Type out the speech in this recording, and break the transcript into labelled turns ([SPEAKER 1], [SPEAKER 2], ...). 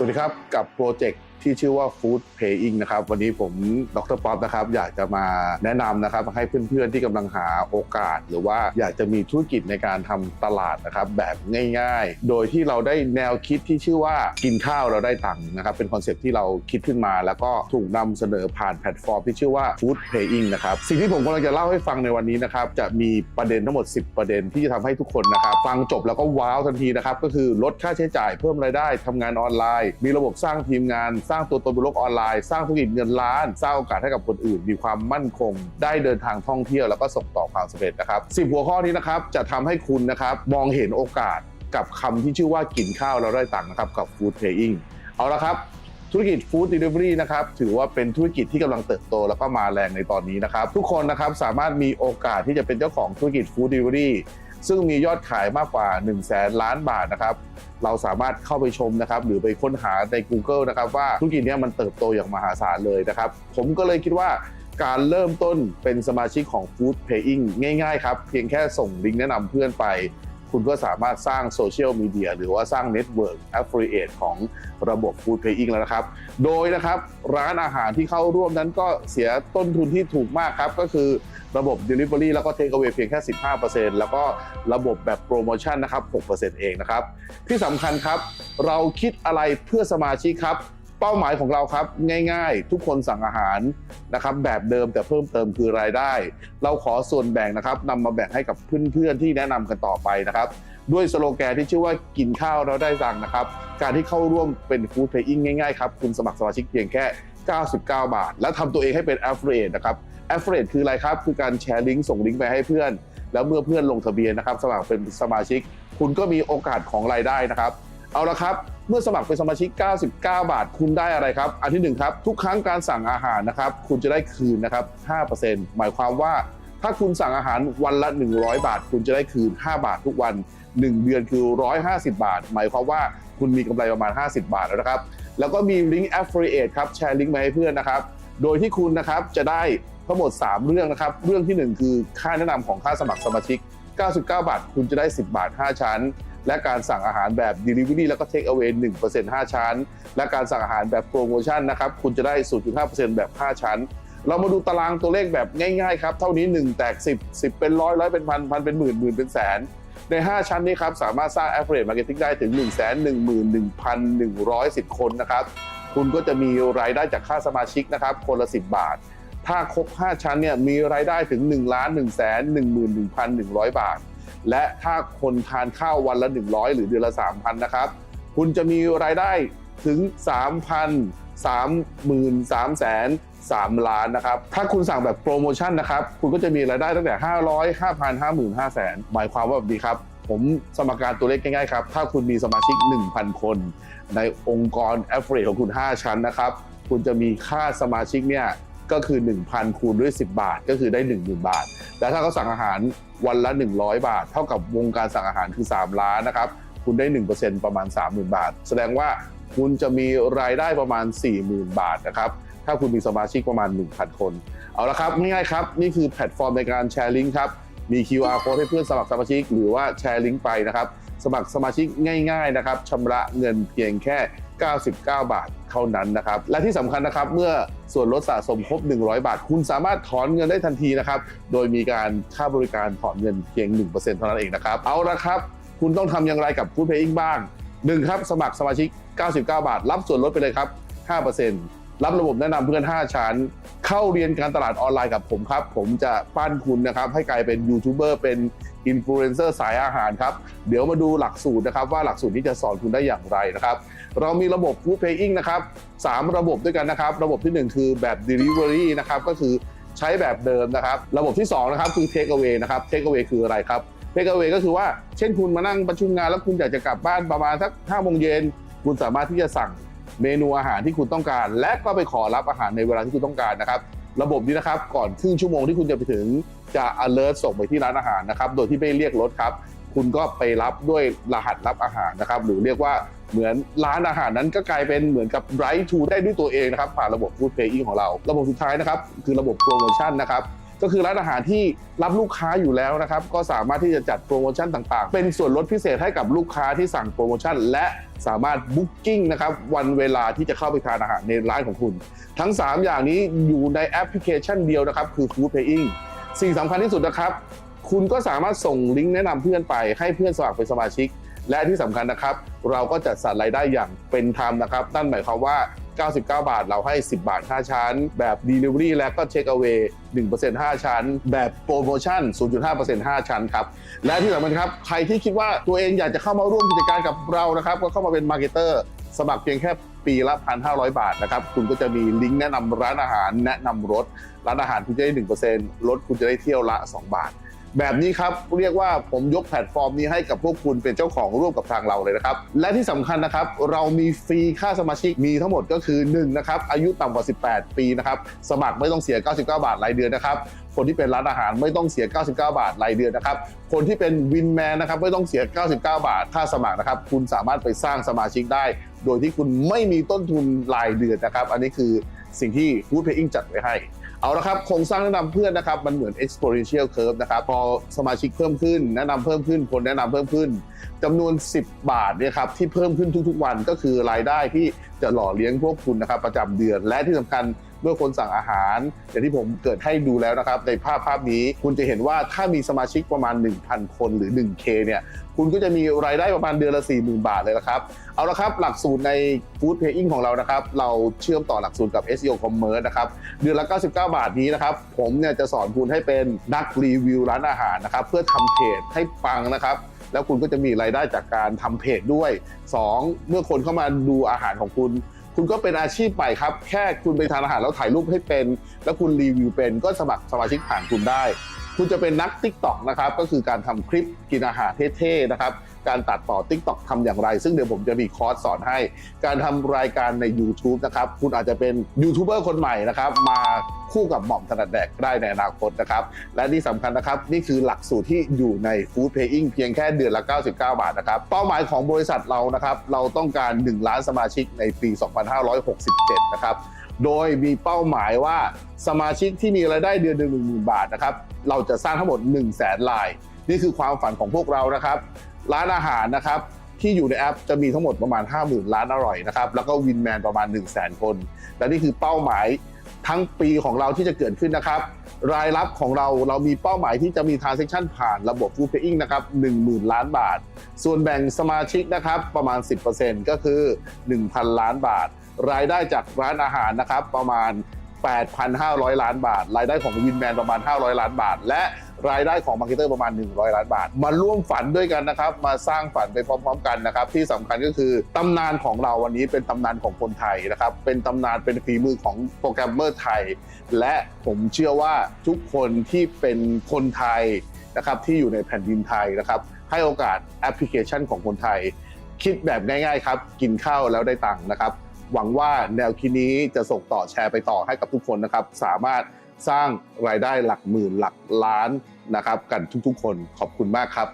[SPEAKER 1] สวัสดีครับกับโปรเจกต์ ที่ชื่อว่า Food Paying นะครับ วันนี้ผมดรป๊อปนะครับ อยากจะมาแนะนำนะครับให้เพื่อนๆที่กำลังหาโอกาส หรือว่าอยากจะมีธุรกิจในการทำตลาดนะครับ แบบง่ายๆ โดยที่เราได้แนวคิดที่ชื่อว่ากินข้าวเราได้ตังค์นะครับ เป็นคอนเซ็ปที่เราคิดขึ้นมา แล้วก็ถูกนำเสนอผ่านแพลตฟอร์มที่ชื่อว่า Food Paying นะครับ สิ่งที่ผมกำลังจะเล่าให้ฟังในวันนี้นะครับ จะมีประเด็นทั้งหมด 10 ประเด็นที่จะทำให้ทุกคนนะครับ ฟังจบแล้วก็ว้าวทันทีนะครับ ก็คือลดค่าใช้จ่ายเพิ่มรายได้ทำงานออนไลน์ มีระบบสร้างทีมงานสร้างตัวตนบนโลกออนไลน์ สร้างธุรกิจเงินล้าน สร้างโอกาสให้กับคนอื่น มีความมั่นคง ได้เดินทางท่องเที่ยวแล้วก็ส่งต่อความสำเร็จนะครับสิหัวข้อนี้นะครับจะทำให้คุณนะครับมองเห็นโอกาสกับคำที่ชื่อว่ากินข้าวเราได้ตังค์นะครับกับ Food Paying เอาละครับธุรกิจฟู้ดเดลิเวอรี่นะครับถือว่าเป็นธุรกิจที่กำลังเติบโตแล้วก็มาแรงในตอนนี้นะครับ ทุกคนนะครับสามารถมีโอกาสที่จะเป็นเจ้าของธุรกิจฟู้ดเดลิเวอรี่ ซึ่งมียอดขายมากกว่า 1 0 0 0 0แสนล้านบาทนะครับเราสามารถเข้าไปชมนะครับหรือไปค้นหาใน Google นะครับว่าธุรกิจนี้มันเติบโตอย่างมหาศาลเลยนะครับ ผมก็เลยคิดว่าการเริ่มต้นเป็นสมาชิกของ Food Paying ง่ายๆครับ เพียงแค่ส่งลิงก์แนะนำเพื่อนไป คุณก็สามารถสร้างโซเชียลมีเดียหรือว่าสร้างเน็ตเวิร์ก Affiliate ของระบบ Food Paying แล้วนะครับ โดยนะครับร้านอาหารที่เข้าร่วมนั้นก็เสียต้นทุนที่ถูกมากครับ ก็คือระบบ Delivery แล้วก็ Take Away เพียงแค่ 15%แล้วก็ระบบแบบโปรโมชั่นนะครับ 6%เองนะครับ ที่สำคัญครับ เราคิดอะไรเพื่อสมาชิกครับ เป้าหมายของเราครับง่ายๆ ทุกคนสั่งอาหารนะครับแบบเดิมแต่เพิ่มเติมคือรายได้ เราขอส่วนแบ่งนะครับนำมาแบ่งให้กับเพื่อนๆที่แนะนำกันต่อไปนะครับด้วยสโลแกนที่ชื่อว่ากินข้าวเราได้ตังนะครับ การที่เข้าร่วมเป็นฟู้ดเพย์อิงง่ายๆครับคุณสมัครสมาชิกเพียงแค่ 99 บาท และทำตัวเองให้เป็น affiliate นะครับ affiliate คืออะไรครับ คือการแชร์ลิงก์ส่งลิงก์ไปให้เพื่อน แล้วเมื่อเพื่อนลงทะเบียนนะครับ สมัครเป็นสมาชิก คุณก็มีโอกาสของรายได้นะครับ เอาละครับ เมื่อสมัครเป็นสมาชิก 99 บาท คุณได้อะไรครับ อันที่หนึ่งครับ ทุกครั้งการสั่งอาหารนะครับ คุณจะได้คืนนะครับ 5%หมายความว่าถ้าคุณสั่งอาหารวันละ 100 บาท คุณจะได้คืน 5 บาททุกวัน 1 เดือนคือ 150 บาท หมายความว่าคุณมีกำไรประมาณ 50 บาทแล้วนะครับ แล้วก็มีลิงก์ affiliate ครับ แชร์ลิงก์มาให้เพื่อนนะครับ โดยที่คุณนะครับจะได้ทั้งหมด 3 เรื่องนะครับ เรื่องทีหนึ่1 คือค่าแนะนำของค่าสมัครสมาชิก 99 บาท คุณจะได้ 10 บาท 5 ชั้น และการสั่งอาหารแบบ Delivery แล้วก็ Take Away 1% 5 ชั้น และการสั่งอาหารแบบโปรโมชั่นนะครับคุณจะได้ 0.5%แบบ 5 ชั้น เรามาดูตารางตัวเลขแบบง่ายๆครับ เท่านี้ 1 แตก 10 10 เป็นร้อยร้อยเป็นพันพันเป็นหมื่นหมื่นเป็นแสนใน 5 ชั้นนี้ครับ สามารถสร้าง Affiliate Marketing ได้ถึง1 1 1 1 1 10 คนนะครับ คุณก็จะมีรายได้จากค่าสมาชิกนะครับ คนละ 10 บาท ถ้าครบ 5 ชั้นเนี่ยมีรายได้ถึง1ล้าน1แสน11,100 บาท และถ้าคนทานข้าววันละ 100 หรือเดือนละ 3,000 นะครับ คุณจะมีรายได้ถึง 3,000 33แสน3ล้านนะครับ ถ้าคุณสั่งแบบโปรโมชั่นนะครับ คุณก็จะมีรายได้ตั้งแต่ 500 5,000 50,000 5แสนหมายความว่าแบบนี้ครับ ผมสมการตัวเลขง่ายๆครับ ถ้าคุณมีสมาชิก 1,000 คน ในองค์กร a f f i l i a t e ของคุณ 5 ชั้นนะครับ คุณจะมีค่าสมาชิกเนี่ย ก็คือ 1,000 คูณด้วย 10 บาทก็คือได้ 10,000 บาท แล้วถ้าเขาสั่งอาหารวันละ 100 บาท เท่ากับวงการสั่งอาหารคือ 3 ล้านนะครับคุณได้ 1%ประมาณ 30,000 บาท แสดงว่าคุณจะมีรายได้ประมาณ 40,000 บาทนะครับถ้าคุณมีสมาชิกประมาณ 1,000 คน เอาละครับง่ายๆครับ นี่คือแพลตฟอร์มในการแชร์ลิงก์ครับมี QR code ให้เพื่อนสมัครสมาชิก หรือว่าแชร์ลิงก์ไปนะครับ สมัครสมาชิกง่าย ๆ นะครับชำระเงินเพียงแค่ 99 บาทเท่านั้นนะครับ และที่สำคัญนะครับเมื่อส่วนลดสะสมครบ 100 บาท คุณสามารถถอนเงินได้ทันทีนะครับ โดยมีการค่าบริการถอนเงินเพียง 1%เท่านั้นเองนะครับ เอาละครับ คุณต้องทำอย่างไรกับ Food Paying บ้าง 1 ครับ สมัครสมาชิก 99 บาท รับส่วนลดไปเลยครับ 5% รับระบบแนะนำเพื่อน 5 ชั้น เข้าเรียนการตลาดออนไลน์กับผมครับ ผมจะปั้นคุณนะครับ ให้กลายเป็นยูทูบเบอร์เป็นอินฟลูเอนเซอร์สายอาหารครับ เดี๋ยวมาดูหลักสูตรนะครับ ว่าหลักสูตรนี้จะสอนคุณได้อย่างไรนะครับ เรามีระบบ Food Paying นะครับสามระบบด้วยกันนะครับ ระบบทีหนึ่1 คือแบบ Delivery นะครับก็คือใช้แบบเดิมนะครับ ระบบที่ 2 นะครับคือ Take Away นะครับ Take Away คืออะไรครับ Take Away ก็คือว่าเช่นคุณมานั่งประชุมงานแล้วคุณอยากจะกลับบ้านประมาณสัก5โมงเย็นคุณสามารถที่จะสั่ง เมนูอาหารที่คุณต้องการ และก็ไปขอรับอาหารในเวลาที่คุณต้องการนะครับระบบนี้นะครับก่อนครึ่งชั่วโมงที่คุณจะไปถึงจะ alert ส่งไปที่ร้านอาหารนะครับโดยที่ไม่เรียกรถครับคุณก็ไปรับด้วยรหัสรับอาหารนะครับหรือเรียกว่าเหมือนร้านอาหารนั้นก็กลายเป็นเหมือนกับ right to ได้ด้วยตัวเองนะครับผ่านระบบ Food Paying ของเรา ระบบสุดท้ายนะครับคือระบบโปรโมชั่นนะครับ ก็คือร้านอาหารที่รับลูกค้าอยู่แล้วนะครับ ก็สามารถที่จะจัดโปรโมชั่นต่างๆ เป็นส่วนลดพิเศษให้กับลูกค้าที่สั่งโปรโมชั่น และสามารถบุ๊กกิ้งนะครับวันเวลาที่จะเข้าไปทานอาหารในร้านของคุณ ทั้ง 3 อย่างนี้อยู่ในแอปพลิเคชันเดียวนะครับ คือ Food Paying สิ่งสำคัญที่สุดนะครับ คุณก็สามารถส่งลิงก์แนะนำเพื่อนไปให้เพื่อนสมัครเป็นสมาชิก และที่สำคัญนะครับ เราก็จัดสรรรายได้อย่างเป็นธรรมนะครับนั่นหมายความว่า 99 บาท เราให้ 10 บาท 5 ชั้น แบบ Delivery และก็ Take Away 1% 5 ชั้น แบบโปรโมชั่น 0.5% 5 ชั้นครับ และที่สำคัญครับ ใครที่คิดว่าตัวเองอยากจะเข้ามาร่วมกิจการกับเรานะครับ ก็เข้ามาเป็นมาร์เก็ตเตอร์สมัครเพียงแค่ปีละ 1,500 บาทนะครับ คุณก็จะมีลิงก์แนะนำร้านอาหารแนะนำรถ ร้านอาหารคุณจะได้ 1%รถคุณจะได้เที่ยวละ 2 บาท แบบนี้ครับเรียกว่าผมยกแพลตฟอร์มนี้ให้กับพวกคุณเป็นเจ้าของร่วมกับทางเราเลยนะครับ และที่สำคัญนะครับ เรามีฟรีค่าสมาชิกมีทั้งหมดก็คือ1นะครับอายุต่ำกว่า 18 ปีนะครับสมัครไม่ต้องเสีย 99 บาทรายเดือนนะครับคนที่เป็นร้านอาหารไม่ต้องเสีย 99 บาทรายเดือนนะครับ คนที่เป็นวินแมนนะครับไม่ต้องเสีย 99 บาทค่าสมัครนะครับ คุณสามารถไปสร้างสมาชิกได้ โดยที่คุณไม่มีต้นทุนรายเดือนนะครับ อันนี้คือสิ่งที่ Food Paying จัดไว้ให้ เอาละครับโครงสร้างแนะนำเพื่อนนะครับมันเหมือน exponential curve นะครับพอสมาชิกเพิ่มขึ้น แนะนำเพิ่มขึ้นคนแนะนำเพิ่มขึ้นจำนวน 10 บาทเนี่ยครับที่เพิ่มขึ้นทุกๆวันก็คือรายได้ที่จะหล่อเลี้ยงพวกคุณนะครับประจำเดือนและที่สำคัญ เมื่อคนสั่งอาหาร อย่างที่ผมเกิดให้ดูแล้วนะครับ ในภาพภาพนี้คุณจะเห็นว่าถ้ามีสมาชิกประมาณ 1,000 คนหรือ 1K เนี่ยคุณก็จะมีรายได้ประมาณเดือนละ 40,000 บาทเลยนะครับ เอาละครับ หลักสูตรใน Food Paying ของเรานะครับ เราเชื่อมต่อหลักสูตรกับ SEO Commerce นะครับ เดือนละ 99 บาทนี้นะครับ ผมเนี่ยจะสอนคุณให้เป็นนักรีวิวร้านอาหารนะครับ เพื่อทำเพจให้ปังนะครับแล้วคุณก็จะมีรายได้จากการทำเพจด้วย 2. เมื่อคนเข้ามาดูอาหารของคุณ คุณก็เป็นอาชีพใหม่ครับ แค่คุณไปทานอาหารแล้วถ่ายรูปให้เป็น แล้วคุณรีวิวเป็นก็สมัครสมาชิกผ่านคุณได้ คุณจะเป็นนัก Tik t o อกนะครับก็คือการทำคลิปกินอาหารเท่ๆนะครับการตัดต่อ Tik t o อกทำอย่างไร ซึ่งเดี๋ยวผมจะมีคอร์สสอนให้ การทำรายการใน YouTube นะครับคุณอาจจะเป็นยูทูบเบอร์คนใหม่นะครับมาคู่กับหม่อมถนัดแดกได้ในอนาคตนะครับ และที่สำคัญนะครับ นี่คือหลักสูตรที่อยู่ใน Food Paying เพียงแค่เดือนละ 99 บาทนะครับ เป้าหมายของบริษัทเรานะครับ เราต้องการ 1 ล้านสมาชิกในปี 2567 นะครับ โดยมีเป้าหมายว่าสมาชิกที่มีรายได้เดือนหนึ่งหมื่นบาทนะครับเราจะสร้างทั้งหมด1 0 0 0 0แสนลาย นี่คือความฝันของพวกเรานะครับ ร้านอาหารนะครับที่อยู่ในแอปจะมีทั้งหมดประมาณ 50,000 ร้านอร่อยนะครับแล้วก็วินแมนประมาณ 1 0 0 0 0แสนคน และนี่คือเป้าหมายทั้งปีของเราที่จะเกิดขึ้นนะครับ รายรับของเราเรามีเป้าหมายที่จะมี transaction ผ่านระบบ Food Paying นะครับ10,000 ล้านบาท ส่วนแบ่งสมาชิกนะครับประมาณ 10%ก็คือ 1,000 ล้านบาท รายได้จากร้านอาหารนะครับประมาณ 8,500 ล้านบาท รายได้ของวินแมนประมาณ 500 ล้านบาท และรายได้ของมาร์เก็ตเตอร์ประมาณ 100 ล้านบาท มาร่วมฝันด้วยกันนะครับ มาสร้างฝันไปพร้อม ๆ กันนะครับ ที่สำคัญก็คือตำนานของเราวันนี้เป็นตำนานของคนไทยนะครับ เป็นตำนานเป็นฝีมือของโปรแกรมเมอร์ไทย และผมเชื่อว่าทุกคนที่เป็นคนไทยนะครับที่อยู่ในแผ่นดินไทยนะครับให้โอกาสแอปพลิเคชันของคนไทย คิดแบบง่ายๆครับ กินข้าวแล้วได้ตังค์นะครับ หวังว่าแนวคิดนี้จะส่งต่อแชร์ไปต่อให้กับทุกคนนะครับ สามารถสร้างรายได้หลักหมื่นหลักล้านนะครับ กันทุกๆ คนขอบคุณมากครับ